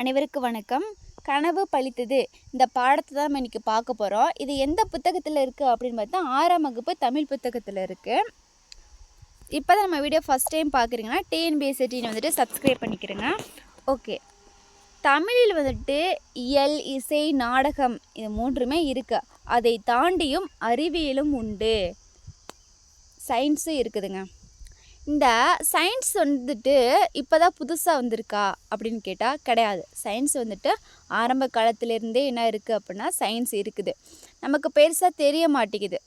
அனைவருக்கு வணக்கம். கனவு பழித்தது. இந்த பாடத்தை தான் நம்ம இன்றைக்கி பார்க்க போகிறோம் இது எந்த புத்தகத்தில் இருக்குது அப்படின்னு பார்த்தா ஆறாம் வகுப்பு தமிழ் புத்தகத்தில் இருக்குது இப்போ தான் நம்ம வீடியோ ஃபஸ்ட் டைம் பார்க்குறீங்கன்னா டிஎன்பிஎஸ்சின்னு வந்துட்டு சப்ஸ்கிரைப் பண்ணிக்கிறேங்க. ஓகே தமிழில் வந்துட்டு இயல் இசை நாடகம் இது மூன்றுமே இருக்குது அதை தாண்டியும் அறிவியலும் உண்டு. சயின்ஸும் இருக்குதுங்க. இந்த சயின்ஸ் வந்துட்டு இப்போ தான் புதுசாக வந்திருக்கா அப்படின்னு கேட்டால் கிடையாது. சயின்ஸ் வந்துட்டு ஆரம்ப காலத்துலேருந்தே என்ன இருக்குது அப்படின்னா சயின்ஸ் இருக்குது. நமக்கு பெருசாக தெரிய மாட்டேங்குது.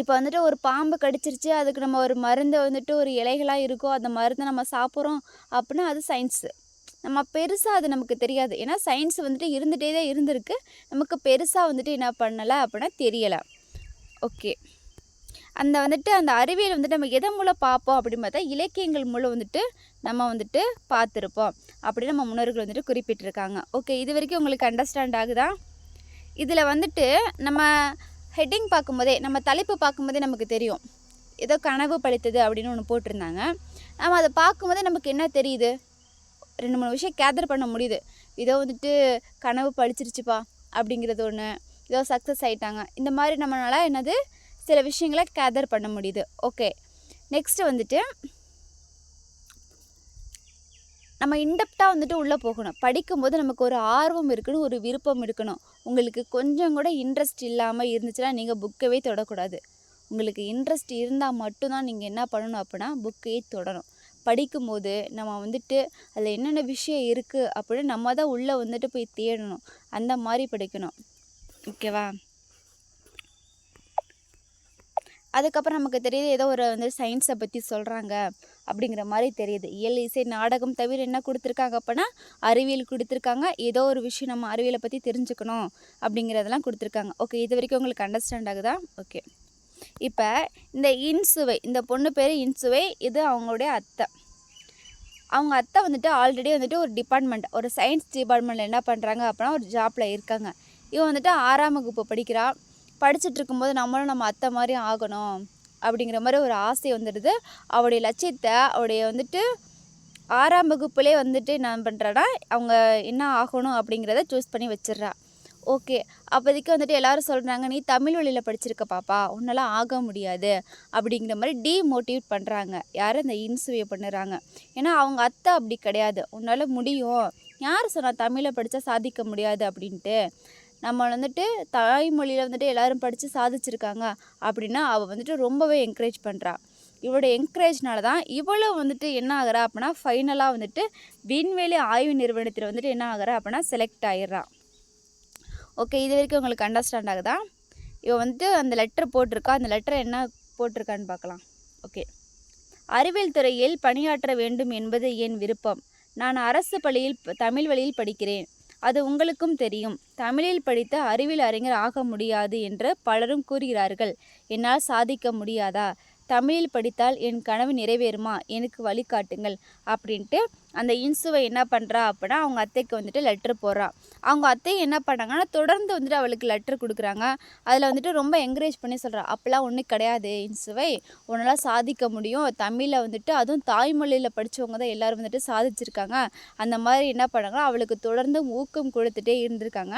இப்போ வந்துட்டு ஒரு பாம்பு கடிச்சிருச்சு அதுக்கு நம்ம ஒரு மருந்தை வந்துட்டு ஒரு இலைகளாக இருக்கோ அந்த மருந்தை நம்ம சாப்பிட்றோம் அப்படின்னா அது சயின்ஸு நம்ம பெருசாக அது நமக்கு தெரியாது. ஏன்னா சயின்ஸ் வந்துட்டு இருந்துகிட்டே தான் இருந்திருக்கு. நமக்கு பெருசாக வந்துட்டு என்ன பண்ணலை அப்படின்னா தெரியலை. ஓகே. அந்த வந்துட்டு அந்த அறிவியல் வந்துட்டு நம்ம எதை மூலம் பார்ப்போம் அப்படின்னு பார்த்தா இலக்கியங்கள் மூலம் வந்துட்டு நம்ம வந்துட்டு பார்த்துருப்போம் அப்படின்னு நம்ம முன்னோர்கள் வந்துட்டு குறிப்பிட்டிருக்காங்க. ஓகே இது வரைக்கும் உங்களுக்கு அண்டர்ஸ்டாண்ட் ஆகுதா? இதில் வந்துட்டு நம்ம ஹெட்டிங் பார்க்கும்போதே நம்ம தலைப்பு பார்க்கும்போதே நமக்கு தெரியும். ஏதோ கனவு படித்தது அப்படின்னு ஒன்று போட்டிருந்தாங்க. நம்ம அதை பார்க்கும்போதே நமக்கு என்ன தெரியுது? ரெண்டு மூணு விஷயம் கேதர் பண்ண முடியுது. இதோ வந்துட்டு கனவு படிச்சிருச்சுப்பா அப்படிங்கிறது ஒன்று ஏதோ சக்ஸஸ் ஆகிட்டாங்க இந்த மாதிரி நம்மளால் என்னது சில விஷயங்களை கேதர் பண்ண முடியுது. ஓகே நெக்ஸ்ட்டு வந்துட்டு நம்ம இன்டெப்டாக வந்துட்டு உள்ளே போகணும். படிக்கும்போது நமக்கு ஒரு ஆர்வம் இருக்கணும் ஒரு விருப்பம் இருக்கணும். உங்களுக்கு கொஞ்சம் கூட இன்ட்ரெஸ்ட் இல்லாமல் இருந்துச்சுன்னா நீங்கள் புக்கவே தொடக்கூடாது. உங்களுக்கு இன்ட்ரெஸ்ட் இருந்தால் மட்டும்தான் நீங்கள் என்ன பண்ணணும் அப்படின்னா புக்கையே தொடணும். படிக்கும்போது நம்ம வந்துட்டு அதில் என்னென்ன விஷயம் இருக்குது அப்படின்னு நம்ம தான் உள்ளே வந்துட்டு போய் தேடணும். அந்த மாதிரி படிக்கணும். ஓகேவா அதுக்கப்புறம் நமக்கு தெரியுது ஏதோ ஒரு வந்து சயின்ஸை பற்றி சொல்கிறாங்க அப்படிங்கிற மாதிரி தெரியுது. இயல் இசை நாடகம் தவிர என்ன கொடுத்துருக்காங்க அப்படின்னா அறிவியல் கொடுத்துருக்காங்க. ஏதோ ஒரு விஷயம் நம்ம அறிவியலை பற்றி தெரிஞ்சுக்கணும் அப்படிங்கிறதெல்லாம் கொடுத்துருக்காங்க. ஓகே இது வரைக்கும் உங்களுக்கு அண்டர்ஸ்டாண்ட் ஆகுதா? ஓகே இப்போ இந்த இன்சுவை இந்த பொண்ணு பேர் இன்சுவை இது அவங்களுடைய அத்தை. அவங்க அத்தை வந்துட்டு ஆல்ரெடி வந்துட்டு ஒரு டிபார்ட்மெண்ட் ஒரு சயின்ஸ் டிபார்ட்மெண்ட்டில் என்ன பண்ணுறாங்க அப்படின்னா ஒரு ஜாப்பில் இருக்காங்க. இவன் வந்துட்டு ஆறாம் வகுப்பு படிக்கிறாள் படிச்சுட்டு இருக்கும்போது நம்மளும் நம்ம அத்தை மாதிரி ஆகணும் அப்படிங்கிற மாதிரி ஒரு ஆசை வந்துடுது. அவருடைய லட்சியத்தை அவருடைய வந்துட்டு ஆறாம் வகுப்புலேயே வந்துட்டு என்ன பண்ணுறேன்னா அவங்க என்ன ஆகணும் அப்படிங்கிறத சூஸ் பண்ணி வச்சிடுறா. ஓகே அப்போதைக்கு வந்துட்டு எல்லோரும் சொல்கிறாங்க நீ தமிழ் வழியில் படிச்சிருக்க பாப்பா உன்னெல்லாம் ஆக முடியாது. அப்படிங்கிற மாதிரி டீமோட்டிவேட் பண்ணுறாங்க யாரும் இந்த இன்சுவை பண்ணுறாங்க. ஏன்னா அவங்க அத்தை அப்படி கிடையாது. உன்னால் முடியும். யார் சொன்னால் தமிழை படித்தா சாதிக்க முடியாது அப்படின்ட்டு. நம்ம வந்துட்டு தாய்மொழியில் வந்துட்டு எல்லோரும் படித்து சாதிச்சிருக்காங்க அப்படின்னா அவள் வந்துட்டு ரொம்பவே என்கரேஜ் பண்ணுறா இவளோட என்கரேஜ்னால தான் இவ்வளோ வந்துட்டு என்ன ஆகிறா அப்படின்னா ஃபைனலாக வந்துட்டு விண்வெளி ஆய்வு நிறுவனத்தில் வந்துட்டு என்ன ஆகிறா அப்படின்னா செலக்ட் ஆகிடுறா ஓகே இது வரைக்கும் உங்களுக்கு அண்டர்ஸ்டாண்ட் ஆகுதா? இவள் வந்துட்டு அந்த லெட்டர் போட்டிருக்கா. அந்த லெட்டர் என்ன போட்டிருக்கான்னு பார்க்கலாம். ஓகே அறிவியல் துறையில் பணியாற்ற வேண்டும் என்பது என் விருப்பம். நான் அரசு பள்ளியில் தமிழ் வழியில் படிக்கிறேன். அது உங்களுக்கும் தெரியும். தமிழில் படித்த அறிவியல் அறிஞர் ஆக முடியாது என்று பலரும் கூறுகிறார்கள். என்னால் சாதிக்க முடியாதா? தமிழில் படித்தால் என் கனவு நிறைவேறுமா? எனக்கு வழிகாட்டுங்கள் அப்படின்ட்டு அந்த இன்சுவை என்ன பண்ணுறா அப்படின்னா அவங்க அத்தைக்கு வந்துட்டு லெட்ரு போடுறா. அவங்க அத்தை என்ன பண்ணாங்கன்னா தொடர்ந்து வந்துட்டு அவளுக்கு லெட்ரு கொடுக்குறாங்க. அதில் வந்துட்டு ரொம்ப என்கரேஜ் பண்ணி சொல்கிறா அப்போல்லாம் ஒன்றும் கிடையாது இன்சுவை. உன்னால் சாதிக்க முடியும். தமிழில் வந்துட்டு அதுவும் தாய்மொழியில் படித்தவங்க தான் எல்லோரும் வந்துட்டு சாதிச்சிருக்காங்க. அந்த மாதிரி என்ன பண்ணாங்கன்னா அவளுக்கு தொடர்ந்து ஊக்கம் கொடுத்துட்டே இருந்திருக்காங்க.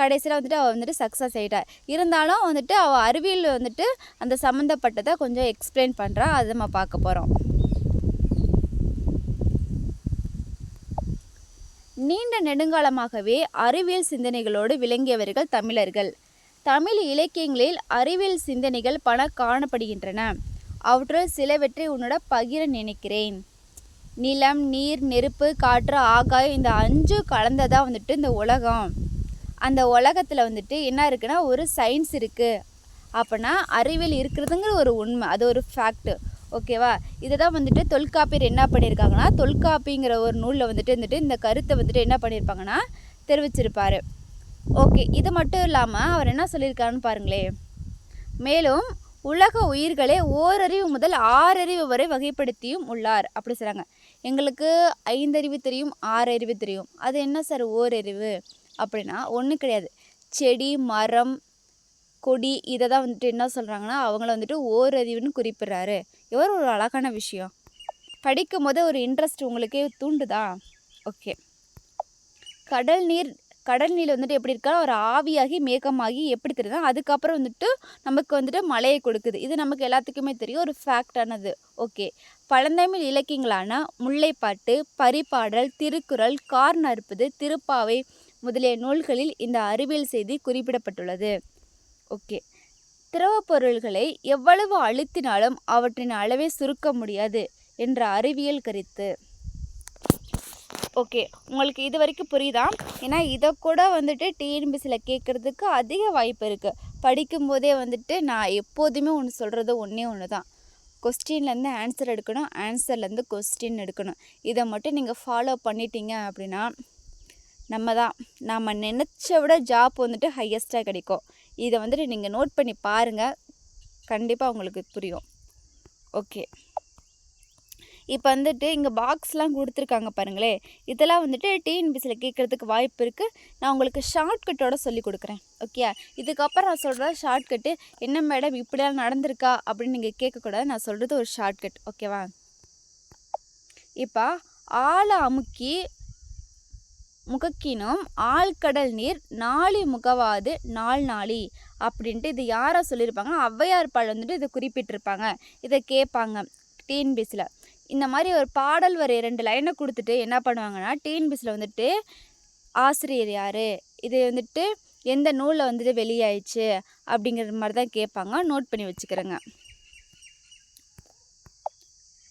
கடைசியில் வந்துட்டு அவள் வந்துட்டு சக்ஸஸ் ஆகிட்டாள் இருந்தாலும் வந்துட்டு அவள் அறிவியல் வந்துட்டு அந்த சம்மந்தப்பட்டதை கொஞ்சம் எக்ஸ்பிளைன் பண்ணுறா அதை நம்ம பார்க்க போகிறோம் நீண்ட நெடுங்காலமாகவே அறிவியல் சிந்தனைகளோடு விளங்கியவர்கள் தமிழர்கள். தமிழ் இலக்கியங்களில் அறிவியல் சிந்தனைகள் பல காணப்படுகின்றன. அவற்றுள் சிலவற்றை உன்னோட பகிர நினைக்கிறேன். நிலம் நீர் நெருப்பு காற்று ஆகாயம் இந்த அஞ்சு கலந்ததாக வந்துட்டு இந்த உலகம். அந்த உலகத்தில் வந்துட்டு என்ன இருக்குன்னா ஒரு சயின்ஸ் இருக்குது அப்படின்னா அறிவியல் இருக்கிறதுங்கிற ஒரு உண்மை அது ஒரு ஃபேக்ட்டு ஓகேவா இதை தான் வந்துட்டு தொல்காப்பியர் என்ன பண்ணியிருக்காங்கன்னா தொல்காப்பிங்கிற ஒரு நூலில் வந்துட்டு வந்துட்டு இந்த கருத்தை வந்துட்டு என்ன பண்ணியிருப்பாங்கன்னா தெரிவிச்சிருப்பார். ஓகே இது மட்டும் இல்லாமல் அவர் என்ன சொல்லியிருக்காருன்னு பாருங்களேன். மேலும் உலக உயிர்களை ஓரறிவு முதல் ஆறறிவு வரை வகைப்படுத்தியும் உள்ளார். அப்படி சொல்கிறாங்க எங்களுக்கு ஐந்தறிவு தெரியும் ஆறறிவு தெரியும். அது என்ன சார்? ஓரறிவு. அப்படின்னா ஒன்றும் கிடையாது. செடி மரம் கொடி இதை தான் வந்துட்டு என்ன சொல்கிறாங்கன்னா அவங்கள வந்துட்டு ஓரறிவுன்னு குறிப்பிட்றாரு. எவ்வளோ ஒரு அழகான விஷயம். படிக்கும் போது ஒரு இன்ட்ரெஸ்ட் உங்களுக்கே தூண்டுதா? ஓகே கடல் நீர் கடல் நீர் வந்துட்டு எப்படி இருக்கா? ஒரு ஆவியாகி மேகமாகி எப்படி தெரியுதா? அதுக்கப்புறம் வந்துட்டு நமக்கு வந்துட்டு மழையை கொடுக்குது. இது நமக்கு எல்லாத்துக்குமே தெரியும். ஒரு ஃபேக்டானது ஓகே பழந்தமிழ் இலக்கியங்களான முல்லைப்பாட்டு பரிபாடல் திருக்குறள் கார் நறுப்புது திருப்பாவை முதலிய நூல்களில் இந்த அறிவியல் செய்தி குறிப்பிடப்பட்டுள்ளது. ஓகே. திரவ பொருள்களை எவ்வளவு அழுத்தினாலும் அவற்றின் அளவை சுருக்க முடியாது என்ற அறிவியல் கருத்து. ஓகே. உங்களுக்கு இது வரைக்கும் புரியுதா? ஏன்னா இதை கூட வந்துட்டு டிஎன்பிசியில் கேட்குறதுக்கு அதிக வாய்ப்பு இருக்குது படிக்கும்போதே வந்துட்டு நான் எப்போதுமே ஒன்று சொல்கிறது ஒன்றே ஒன்று தான் கொஸ்டின்லேருந்து ஆன்சர் எடுக்கணும் ஆன்சர்லேருந்து கொஸ்டின் எடுக்கணும். இதை மட்டும் நீங்கள் ஃபாலோ பண்ணிட்டீங்க அப்படின்னா நம்ம தான் நாம் நினச்ச விட ஜாப் வந்துட்டு ஹையஸ்ட்டாக கிடைக்கும். இதை வந்துட்டு நீங்கள் நோட் பண்ணி பாருங்கள் கண்டிப்பாக உங்களுக்கு புரியும். ஓகே இப்போ வந்துட்டு இங்கே பாக்ஸ்லாம் கொடுத்துருக்காங்க பாருங்களேன் இதெல்லாம் வந்துட்டு டிஎன்பிசியில் கேட்குறதுக்கு வாய்ப்பு இருக்குது நான் உங்களுக்கு ஷார்ட்கட்டோட சொல்லி கொடுக்குறேன். ஓகே இதுக்கப்புறம் நான் சொல்கிறது ஷார்ட்கட்டு என்ன மேடம் இப்படிலாம் நடந்திருக்கா? அப்படின்னு நீங்கள் கேட்கக்கூடாது. நான் சொல்கிறது ஒரு ஷார்ட்கட் ஓகேவா இப்போ ஆளை அமுக்கி முகக்கினும் ஆழ்கடல் நீர் நாளி முகவாது நாள் நாளி அப்படின்ட்டு இது யாரை சொல்லியிருப்பாங்க? ஔவையார் பாடல் வந்துட்டு இதை குறிப்பிட்டிருப்பாங்க. இதை கேட்பாங்க டிஎன்பிசியில் இந்த மாதிரி ஒரு பாடல் வரி ரெண்டு லைனை கொடுத்துட்டு என்ன பண்ணுவாங்கன்னா டிஎன்பிசியில் வந்துட்டு ஆசிரியர் யார்? இது வந்துட்டு எந்த நூலில் வந்துட்டு வெளியாயிடுச்சு அப்படிங்கிற மாதிரி தான் கேட்பாங்க. நோட் பண்ணி வச்சுக்கிறேங்க.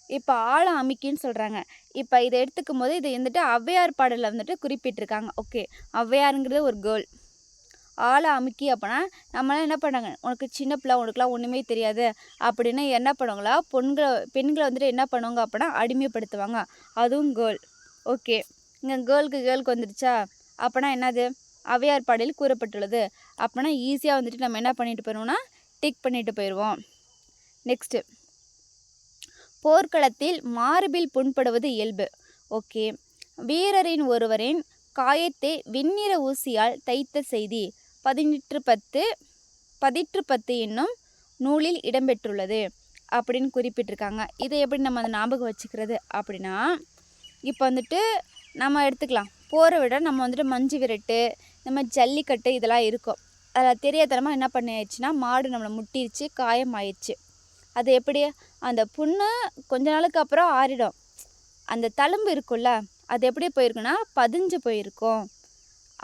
இப்போ ஆழ அமிக்கின்னு சொல்கிறாங்க இப்போ இதை எடுத்துக்கும் போது இது வந்துட்டு ஔவையார் பாடலில் வந்துட்டு குறிப்பிட்டிருக்காங்க. ஓகே. ஔவையாருங்கிறது ஒரு கேர்ள். ஆளை அமுக்கி அப்படின்னா நம்மளாம் என்ன பண்ணாங்க உனக்கு சின்ன பிள்ளை உனக்குலாம் ஒன்றுமே தெரியாது. அப்படின்னு என்ன பண்ணுவாங்களா? பொண்களை பெண்களை வந்துட்டு என்ன பண்ணுவாங்க அப்படின்னா அடிமைப்படுத்துவாங்க. அதுவும் கேர்ள். ஓகே. இங்கே கேர்ளுக்கு கேர்ளுக்கு வந்துடுச்சா? அப்படின்னா என்னது? அவையார் பாடலில் கூறப்பட்டுள்ளது. அப்படின்னா ஈஸியாக வந்துட்டு நம்ம என்ன பண்ணிட்டு போயிடுவோம்னா டிக் பண்ணிட்டு போயிடுவோம் நெக்ஸ்ட்டு போர்க்களத்தில் மார்பில் புண்படுவது இயல்பு. ஓகே. வீரரின் ஒருவரின் காயத்தை வெண்ணிற ஊசியால் தைத்த செய்தி பதினெட்டு பத்து பதிற்று பத்து என்னும் நூலில் இடம்பெற்றுள்ளது அப்படின்னு குறிப்பிட்டிருக்காங்க. இதை எப்படி நம்ம அந்த ஞாபகம் வச்சுக்கிறது அப்படின்னா இப்போ வந்துட்டு நம்ம எடுத்துக்கலாம். போரை விட நம்ம வந்துட்டு மஞ்சு விரட்டு இந்த மாதிரி ஜல்லிக்கட்டு இதெல்லாம் இருக்கும். அதில் தெரியாதனமாக என்ன பண்ணியாச்சுன்னா மாடு நம்மளை முட்டிருச்சு காயமாயிடுச்சு அது எப்படி? அந்த புண்ணு கொஞ்ச நாளுக்கு அப்புறம் ஆறிடும். அந்த தழும்பு இருக்குல்ல அது எப்படி போயிருக்குன்னா பதிஞ்சு போயிருக்கும்.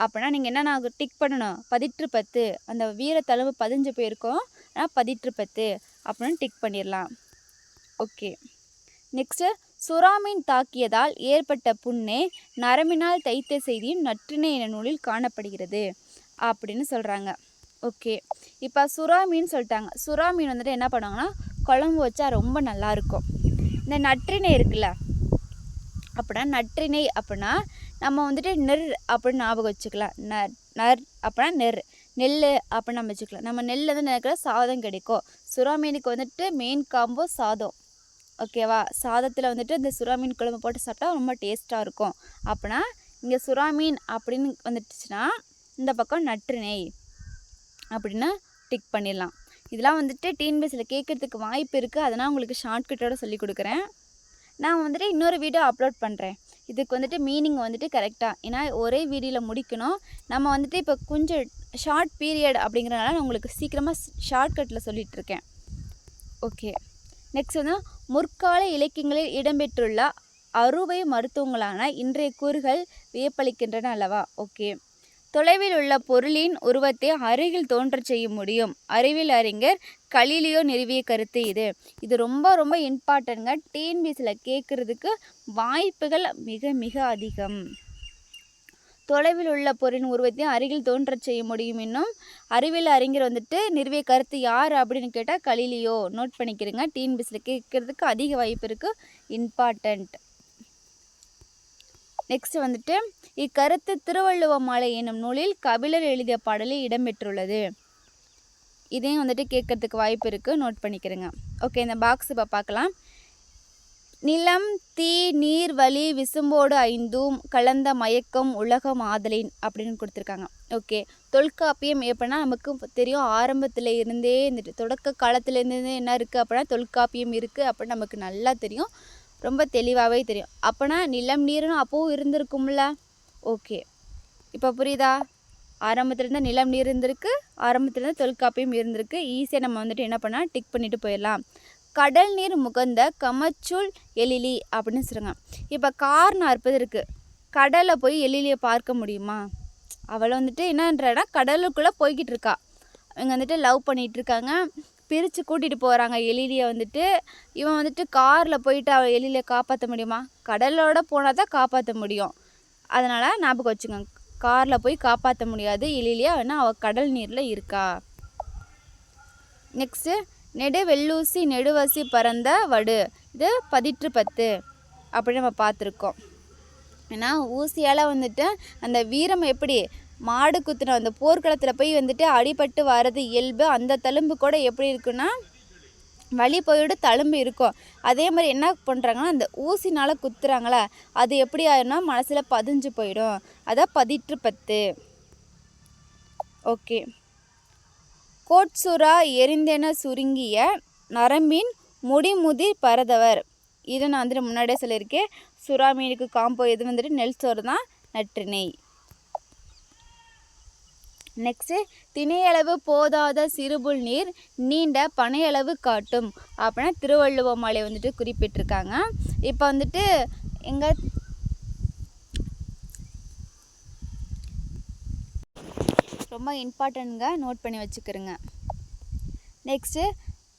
அப்படின்னா நீங்கள் என்னென்ன டிக் பண்ணணும்? பதிற்று பத்து. அந்த வீர தழும்பு பதிஞ்சு போயிருக்கோம். ஆனால் பதிற்று பத்து அப்படின்னு டிக் பண்ணிடலாம். ஓகே. நெக்ஸ்ட்டு சுறாமீன் தாக்கியதால் ஏற்பட்ட புண்ணே நரம்பினால் தைத்த செய்தியும் நற்றினை என நூலில் காணப்படுகிறது அப்படின்னு சொல்கிறாங்க ஓகே. இப்போ சுறா மீன் சொல்லிட்டாங்க. சுறா மீன் வந்துட்டு என்ன பண்ணுவாங்கன்னா குழம்பு வச்சா ரொம்ப நல்லாயிருக்கும் இந்த நற்றினை இருக்குல்ல? அப்படின்னா நற்றினை அப்படின்னா நம்ம வந்துட்டு நெர் அப்படின்னு ஞாபகம் வச்சுக்கலாம். நர் நர் அப்படின்னா நெர் நெல் அப்படின்னு நம்ம வச்சுக்கலாம். நம்ம நெல் வந்து நினைக்கிற சாதம் கிடைக்கும். சுறா மீனுக்கு வந்துட்டு மீன் காம்போ சாதம். ஓகேவா சாதத்தில் வந்துட்டு இந்த சுறா மீன் குழம்பு போட்டு சாப்பிட்டா ரொம்ப டேஸ்ட்டாக இருக்கும். அப்படின்னா இங்கே சுறா மீன் அப்படின்னு வந்துட்டுச்சுன்னா இந்த பக்கம் நற்று நெய் அப்படின்னு டிக் பண்ணிடலாம். இதெல்லாம் வந்துட்டு டிஎன்பிஎஸ்சியில் கேட்குறதுக்கு வாய்ப்பு இருக்குது அதனால் உங்களுக்கு ஷார்ட்கட்டோட சொல்லி கொடுக்குறேன். நான் வந்துட்டு இன்னொரு வீடியோ அப்லோட் பண்ணுறேன் இதுக்கு வந்துட்டு மீனிங் வந்துட்டு கரெக்டாக ஏன்னா ஒரே வீடியோவில் முடிக்கணும். நம்ம வந்துட்டு இப்போ கொஞ்சம் ஷார்ட் பீரியட் அப்படிங்கிறனால நான் உங்களுக்கு சீக்கிரமாக ஷார்ட்கட்டில் சொல்லிகிட்ருக்கேன் ஓகே நெக்ஸ்ட் வந்து முற்கால இலக்கியங்களில் இடம்பெற்றுள்ள அறுவை மருத்துவங்களான இன்றைய கூறுகள் வியப்பளிக்கின்றன அல்லவா? ஓகே தொலைவில் உள்ள பொருளின் உருவத்தை அருகில் தோன்றச் செய்ய முடியும். அறிவியல் அறிஞர் கலிலியோ நிறுவிய கருத்து இது. இது ரொம்ப ரொம்ப இம்பார்ட்டன்ங்க டிஎன்பிஎஸ்சியில் கேட்குறதுக்கு வாய்ப்புகள் மிக மிக அதிகம். தொலைவில் உள்ள பொருளின் உருவத்தை அருகில் தோன்றச் செய்ய முடியும் இன்னும். அறிவியல் அறிஞர் வந்துட்டு நிறுவிய கருத்து யார் அப்படின்னு கேட்டால் கலிலியோ. நோட் பண்ணிக்கிறேங்க. டிஎன்பிஎஸ்சியில் கேட்குறதுக்கு அதிக வாய்ப்பு இருக்குது இம்பார்ட்டண்ட் நெக்ஸ்ட் வந்துட்டு இக்கருத்து திருவள்ளுவ மாலை என்னும் நூலில் கபிலர் எழுதிய பாடலில் இடம்பெற்றுள்ளது. இதையும் வந்துட்டு கேட்கறதுக்கு வாய்ப்பு இருக்குது நோட் பண்ணிக்கிறேங்க. ஓகே இந்த பாக்ஸ் இப்போ பார்க்கலாம். நிலம் தீ நீர் வலி விசும்போடு ஐந்தும் கலந்த மயக்கம் உலகம் ஆதலின் அப்படின்னு கொடுத்துருக்காங்க. ஓகே தொல்காப்பியம் எப்படின்னா நமக்கு தெரியும் ஆரம்பத்தில் இருந்தே இருந்துட்டு தொடக்க காலத்துலேருந்தே என்ன இருக்குது அப்படின்னா தொல்காப்பியம் இருக்குது அப்படின்னு நமக்கு நல்லா தெரியும். ரொம்ப தெளிவாகவே தெரியும். அப்போனா நிலம் நீர்னு அப்போவும் இருந்திருக்கும்ல? ஓகே. இப்போ புரியுதா? ஆரம்பத்துலேருந்து நிலம் நீர் இருந்திருக்கு. ஆரம்பத்துலேருந்து தொல்காப்பியம் இருந்திருக்கு. ஈஸியாக நம்ம வந்துட்டு என்ன பண்ணால் டிக் பண்ணிட்டு போயிடலாம். கடல் நீர் முகந்த கமச்சூல் எழிலி அப்படின்னு சொல்லுங்க. இப்போ கார் நாற்பது இருக்குது கடலை போய் எழிலியை பார்க்க முடியுமா? அவளை வந்துட்டு என்னன்றனா கடலுக்குள்ளே போய்கிட்டு இருக்கா. இவங்க வந்துட்டு லவ் பண்ணிகிட்டு இருக்காங்க. பிரித்து கூட்டிகிட்டு போகிறாங்க எழிலியை வந்துட்டு. இவன் வந்துட்டு காரில் போயிட்டு அவள் எழிலியை காப்பாற்ற முடியுமா? கடலோட போனால் தான் காப்பாற்ற முடியும். அதனால் ஞாபகம் வச்சுக்கோங்க. காரில் போய் காப்பாற்ற முடியாது. எழிலியா வேணால் அவள் கடல் நீரில் இருக்கா? நெக்ஸ்ட்டு நெடு வெள்ளூசி நெடுவசி பறந்த வடு. இது பதிற்று பத்து. அப்படின்னு நம்ம பார்த்துருக்கோம். ஏன்னா ஊசியால் வந்துட்டு அந்த வீரம் எப்படி மாடு குத்துன அந்த போர்க்களத்தில் போய் வந்துட்டு அடிபட்டு வர்றது இயல்பு அந்த தழும்பு கூட எப்படி இருக்குன்னா வலி போயோட தழும்பு இருக்கும். அதே மாதிரி என்ன பண்ணுறாங்கன்னா அந்த ஊசினால் குத்துறாங்களே அது எப்படி ஆயிரும்னா மனசில் பதிஞ்சு போயிடும். அதான் பதிற்று பத்து. ஓகே. கோட்சுரா எரிந்தென சுருங்கிய நரம்பின் முடிமுதிர் பரதவர். இதை நான் வந்துட்டு முன்னாடியே சொல்லியிருக்கேன். சுறா மீனுக்கு காம்போ இது வந்துட்டு நெல் சோறு தான் நற்றிணை. நெக்ஸ்ட்டு திணையளவு போதாத சிறுபுல் நீர் நீண்ட பனையளவு காட்டும். அப்படின்னா திருவள்ளுவ மாலை வந்துட்டு குறிப்பிட்டிருக்காங்க. இப்போ வந்துட்டு எங்கள் ரொம்ப இம்பார்ட்டன்ட்ங்க நோட் பண்ணி வச்சுக்கிறேங்க. நெக்ஸ்ட்டு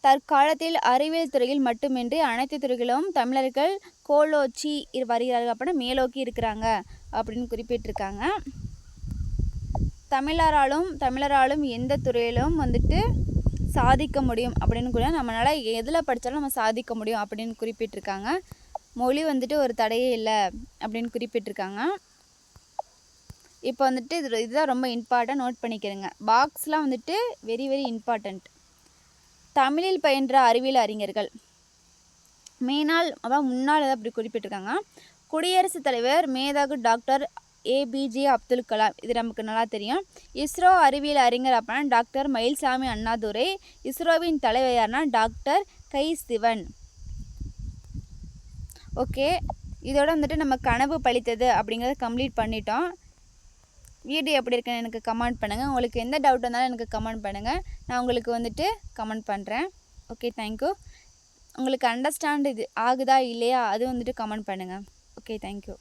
தற்காலத்தில் அறிவியல் துறையில் மட்டுமின்றி அனைத்து துறைகளிலும் தமிழர்கள் கோலோச்சி வருகிறார்கள். அப்படின்னா மேலோக்கி இருக்கிறாங்க அப்படின்னு குறிப்பிட்டிருக்காங்க. தமிழராலும் தமிழராலும் எந்த துறையிலும் வந்துட்டு சாதிக்க முடியும் அப்படின்னு கூட நம்மளால் எதில் படித்தாலும் நம்ம சாதிக்க முடியும் அப்படின்னு குறிப்பிட்டிருக்காங்க. மொழி வந்துட்டு ஒரு தடையே இல்லை அப்படின்னு குறிப்பிட்டிருக்காங்க. இப்போ வந்துட்டு இது இதுதான் ரொம்ப இம்பார்ட்டன்ட் நோட் பண்ணிக்கிறேங்க. பாக்ஸ்லாம் வந்துட்டு வெரி வெரி இம்பார்ட்டண்ட் தமிழில் பயின்ற அறிவியல் அறிஞர்கள். மேனால் அதான் முன்னால் அப்படி குறிப்பிட்டிருக்காங்க. குடியரசுத் தலைவர் மேதாகு doctor A P J Abdul Kalam. இது நமக்கு நல்லா தெரியும். இஸ்ரோ அறிவியல் அறிஞர் அப்படின்னா டாக்டர் மயில்சாமி அண்ணாதுரை. இஸ்ரோவின் தலைவர் யாருன்னா டாக்டர் கை சிவன். ஓகே. இதோட வந்துட்டு நம்ம கனவு பழித்தது அப்படிங்கிறத கம்ப்ளீட் பண்ணிட்டோம். வீடியோ எப்படி இருக்குன்னு எனக்கு கமெண்ட் பண்ணுங்கள் உங்களுக்கு எந்த டவுட் இருந்தாலும் எனக்கு கமெண்ட் பண்ணுங்கள் நான் உங்களுக்கு வந்துட்டு கமெண்ட் பண்ணுறேன் ஓகே தேங்க்யூ உங்களுக்கு அண்டர்ஸ்டாண்ட் இது ஆகுதா இல்லையா? அது வந்துட்டு கமெண்ட் பண்ணுங்கள் ஓகே தேங்க்யூ